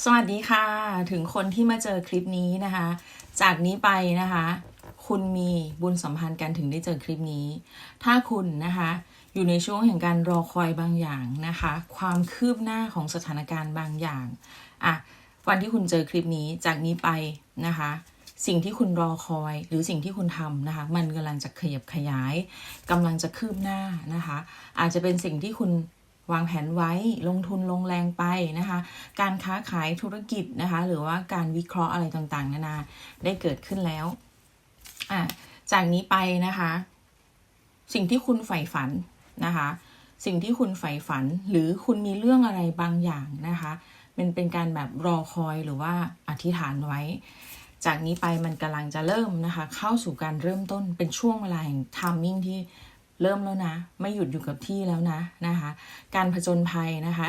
สวัสดีค่ะ ถึงคนที่มาเจอคลิปนี้นะคะ จากนี้ไปนะคะ คุณมีบุญสัมพันธ์กันถึงได้เจอคลิปนี้ ถ้าคุณนะคะ อยู่ในช่วงแห่งการรอคอยบางอย่างนะคะ ความคืบหน้าของสถานการณ์บางอย่างอะวันที่คุณเจอคลิปนี้จากนี้ไปนะคะ สิ่งที่คุณรอคอยหรือสิ่งที่คุณทำนะคะ มันกำลังจะขยับขยายกำลังจะคืบหน้านะคะ อาจจะเป็นสิ่งที่คุณ วางแผนไว้ลงทุนลงแรงไปนะคะ การค้าขายธุรกิจนะคะ หรือว่าการวิเคราะห์อะไรต่างๆ นานาได้เกิดขึ้นแล้วอะจากนี้ไปนะคะ สิ่งที่คุณใฝ่ฝันนะคะ สิ่งที่คุณใฝ่ฝันหรือคุณมีเรื่องอะไรบางอย่างนะคะมันเป็นการแบบรอคอยหรือว่าอธิษฐานไว้ จากนี้ไปมันกำลังจะเริ่มนะคะ เข้าสู่การเริ่มต้นเป็นช่วงเวลาแห่งทามมิ่งที่ เริ่มแล้วนะ ไม่หยุดอยู่กับที่แล้วนะนะคะ การผจญภัยนะคะ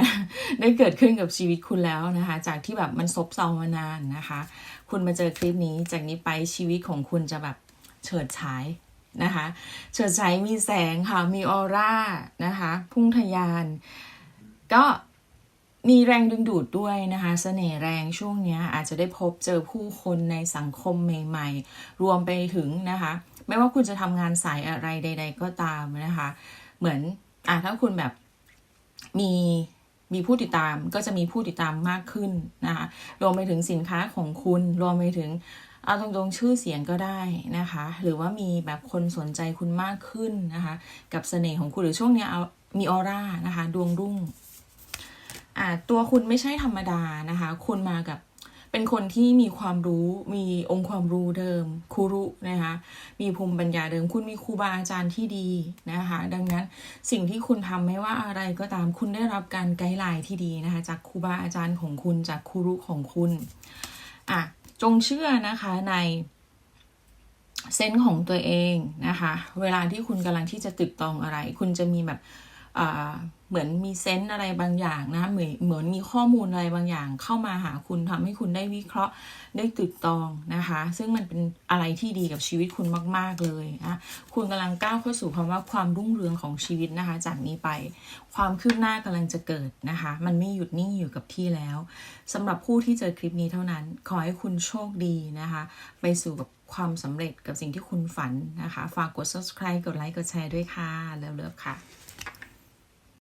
ได้เกิดขึ้นกับชีวิตคุณแล้วนะคะ จากที่แบบมันซบเซามานานนะคะ คุณมาเจอคลิปนี้จากนี้ไปชีวิตของคุณจะแบบเฉิดฉายนะคะเฉิดฉายมีแสงค่ะ มีออร่านะคะ พุ่งทะยาน ก็มีแรงดึงดูดด้วยนะคะเสน่ห์แรงช่วงนี้อาจจะได้พบเจอผู้คนในสังคมใหม่ ๆ รวมไปถึงนะคะ ไม่ว่าคุณจะทำงานสายอะไรใด ๆ ก็ตามนะคะ เหมือนอะถ้าคุณแบบมีมีผู้ติดตามก็จะมีผู้ติดตามมากขึ้นนะคะรวมไปถึงสินค้าของคุณ รวมไปถึงเอาตรงๆชื่อเสียงก็ได้นะคะ หรือว่ามีแบบคนสนใจคุณมากขึ้นนะคะ กับเสน่ห์ของคุณหรือช่วงเนี้ยเอามีออร่านะคะ ดวงรุ่งอ่าตัวคุณไม่ใช่ธรรมดานะคะ คุณมากับ เป็นคนที่มีความรู้มีองค์ความรู้เดิมครูรุนะคะมีภูมิปัญญาเดิม คุณมีครูบาอาจารย์ที่ดีนะคะ ดังนั้นสิ่งที่คุณทำไม่ว่าอะไรก็ตามคุณได้รับการไกด์ไลน์ที่ดีนะคะ จากครูบาอาจารย์ของคุณจากครูรุของคุณอะจงเชื่อนะคะในเซนส์ของตัวเองนะคะ เวลาที่คุณกำลังที่จะตึกตองอะไร คุณจะมีแบบ เหมือนมีเซนส์อะไรบางอย่างนะเหมือนเหมือนมีข้อมูลอะไรบางอย่าง เข้ามาหาคุณทำให้คุณได้วิเคราะห์ได้ตึกตองนะคะ ซึ่งมันเป็นอะไรที่ดีกับชีวิตคุณมาก ๆเลยอะคุณกำลังก้าวเข้าสู่คำว่าความรุ่งเรืองของชีวิตนะคะ จากนี้ไปความคืบหน้ากำลังจะเกิดนะคะ มันไม่หยุดนิ่งอยู่กับที่แล้วสำหรับผู้ที่เจอคลิปนี้เท่านั้น ขอให้คุณโชคดีนะคะ ไปสู่กับความสำเร็จกับสิ่งที่คุณฝันนะคะ ฝากกด subscribe กดไลค์กดแชร์ด้วยค่ะเลิฟๆค่ะ